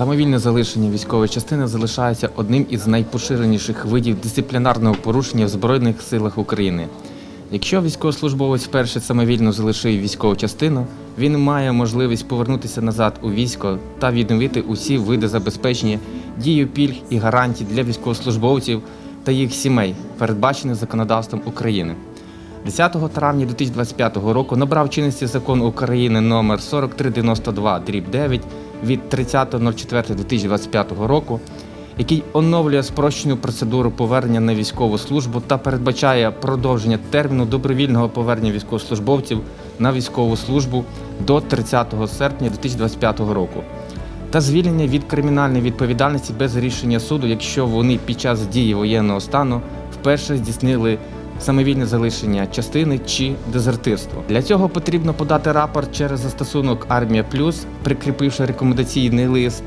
Самовільне залишення військової частини залишається одним із найпоширеніших видів дисциплінарного порушення в Збройних силах України. Якщо військовослужбовець вперше самовільно залишив військову частину, він має можливість повернутися назад у військо та відновити усі види забезпечення дію пільг і гарантій для військовослужбовців та їх сімей, передбачених законодавством України. 10 травня 2025 року набрав чинності закон України номер 4392 9 від 30.04.2025 року, який оновлює спрощену процедуру повернення на військову службу та передбачає продовження терміну добровільного повернення військовослужбовців на військову службу до 30 серпня 2025 року та звільнення від кримінальної відповідальності без рішення суду, якщо вони під час дії воєнного стану вперше здійснили самовільне залишення частини чи дезертирство. Для цього потрібно подати рапорт через застосунок Армія Плюс, прикріпивши рекомендаційний лист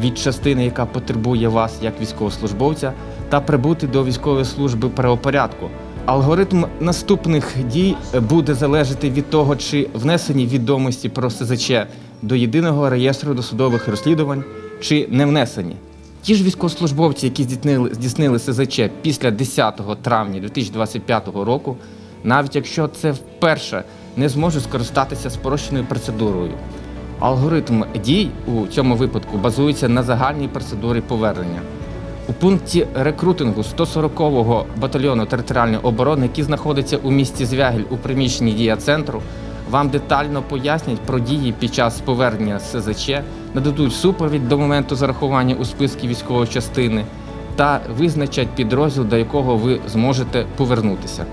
від частини, яка потребує вас як військовослужбовця, та прибути до військової служби правопорядку. Алгоритм наступних дій буде залежати від того, чи внесені відомості про СЗЧ до єдиного реєстру досудових розслідувань, чи не внесені. Ті ж військовослужбовці, які здійснили, здійснили СЗЧ після 10 травня 2025 року, навіть якщо це вперше не зможуть скористатися спрощеною процедурою. Алгоритм дій у цьому випадку базується на загальній процедурі повернення. У пункті рекрутингу 140-го батальйону територіальної оборони, який знаходиться у місті Звягіль у приміщенні дія центру, вам детально пояснять про дії під час повернення СЗЧ, нададуть супровід до моменту зарахування у списки військової частини та визначать підрозділ, до якого ви зможете повернутися.